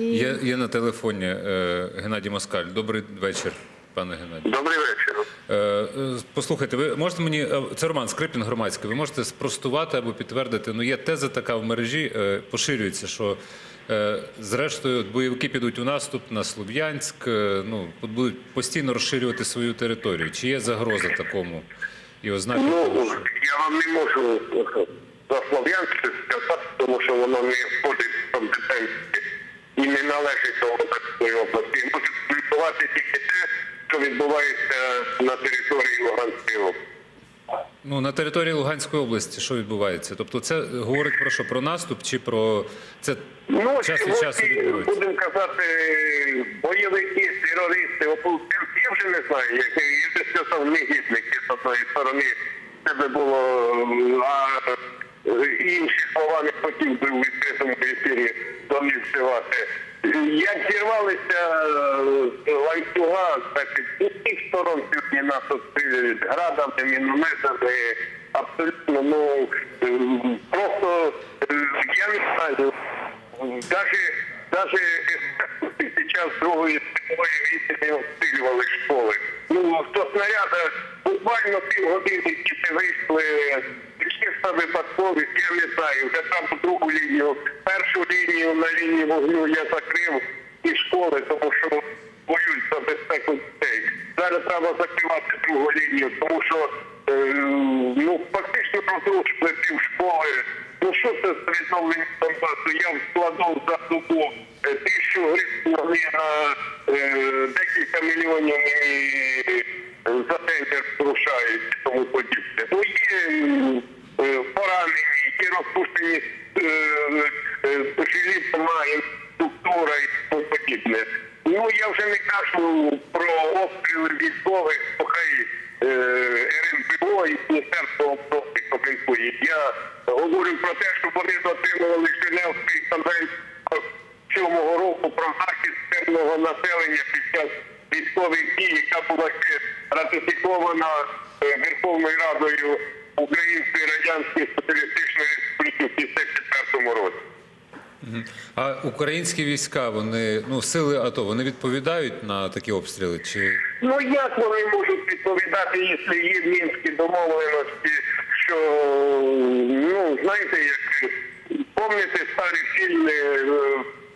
на телефоні е, Геннадій Москаль. Добрий вечір, пане Геннадій. Добрий вечір. Е, е, Послухайте, ви можете мені е, це Роман Скрипін громадський. Ви можете спростувати або підтвердити? Ну є теза така в мережі, е, поширюється, що е, зрештою бойовики підуть у наступ на Слов'янськ. е, Ну тут будуть постійно розширювати свою територію. Чи є загроза такому і ознаки? того, Ну, що- я вам не можу е, за Слов'янське сказати, тому що воно не входить в компетенції і не належить до такої області. Може відбувати тільки те, що відбувається на території Луганської області. Ну на території Луганської області що відбувається? Тобто, це говорить про що? Про наступ чи про це Ну, час від часу відбувається? будемо казати, бойовики, терористи, ополченці, я вже не знаю, як я сказав, негідники з одної сторони. Це би було, а інші слова не хотів би у відкритому ефірі до них вживати. Як зірвалися е, ланцюга, значить, з усіх сторон сьогодні нас обстрілюють градами, мінометами, абсолютно, ну, е, просто, е, я не знаю, Даже, даже під час Другої світової війни не обстрілювали школи. Ну, хто снаряда буквально півгодини діти вийшли, чисто випадковість, я не знаю, вже там другу лінію, першу лінію на лінії вогню я закрив і школи, тому що боюсь за безпеку дітей. Зараз треба закривати другу лінію, тому що е, ну, фактично розрушили пів школи. Ну що це з відновлення Донбасу? Я вкладав за добу е, тисячу гривень на е, декілька мільйонів е, за день зрушають тому подібне. Ну є м, е, поранені, є розпущені е, е, жилі дома, інфраструктура і тому подібне. Ну я не кажу про обстріли військових, слухай, е, РНБО і Міністерство оборони коментує. Я говорю про те, що вони дотримували Женевської конвенції 7 року про захист мирного населення під час військових дій, яка була ще ратифікована е, Верховною Радою Української Радянської Соціалістичної Республіки в 1954 році. А українські війська, вони ну сили АТО, вони відповідають на такі обстріли? Чи Ну як вони можуть відповідати, якщо є мінські домовленості, що ну знаєте, як пам'ятаєте старі фільми е,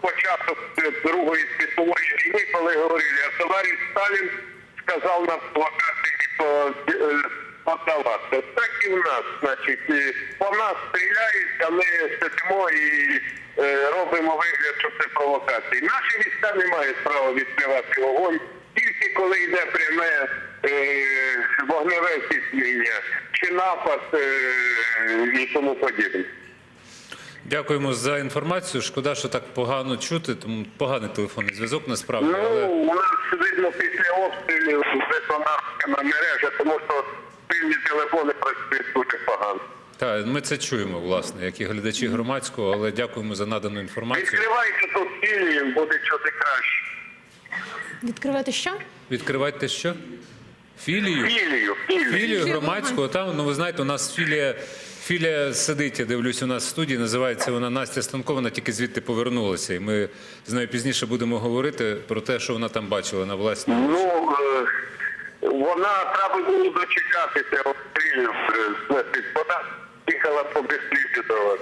початок Другої світової війни, коли говорили, а товариш Сталін сказав по е, подавати. Так і в нас, значить, по нас стріляють, а ми сидимо і е, робимо вигляд, що це провокації. Наші війська не мають права відкривати вогонь, тільки коли йде пряме е, вогневе здійснення чи напад е, і тому подібне. дякуємо за інформацію? Шкода, що так погано чути, тому поганий телефонний зв'язок насправді. Але Ну, у нас видно після обстрілів резонансна мережа, тому що спільні телефони працюють дуже погано. та ми це чуємо, власне, як і глядачі громадського, але дякуємо за надану інформацію. Відкривайте тут філії, буде чути краще. Відкривати що? Відкривайте що? Філію? Філію, філію. Філію громадського там, ну ви знаєте, у нас філія. Філія сидить, я дивлюсь у нас в студії. Називається вона Настя Станкова, вона тільки звідти повернулася. І ми з нею пізніше будемо говорити про те, що вона там бачила на власні. Ну, вона треба було дочекатися обстрілів. е, значить, Вона їхала по вас.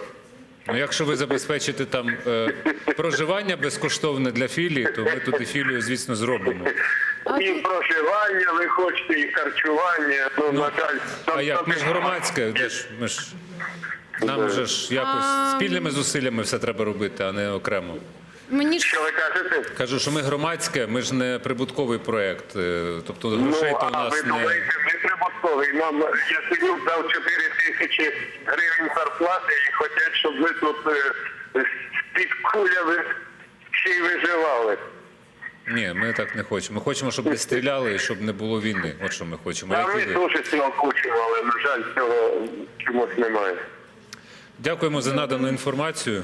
Ну, якщо ви забезпечите там е, проживання безкоштовне для філії, то ми тут і філію, звісно, зробимо. І проживання ви хочете, і харчування. Ну, на жаль, А як? там- Ми ж громадське, де ж ми ж нам же ж якось спільними зусиллями все треба робити, а не окремо. Мені ж Що ви кажете? Кажу, що ми громадське, ми ж не прибутковий проект. е, Тобто грошей Ну, то у а ви не. думаєте, ви прибутковий. Нам я сидів, дав 4 тисячі гривень зарплати і хочуть, щоб ви тут е, під кулями ще й виживали. Ні, ми так не хочемо. Ми хочемо, щоб не стріляли і щоб не було війни. От що ми хочемо. А Як ми і ви. дуже цього хочемо, але, на жаль, цього чомусь немає. Дякуємо за надану інформацію.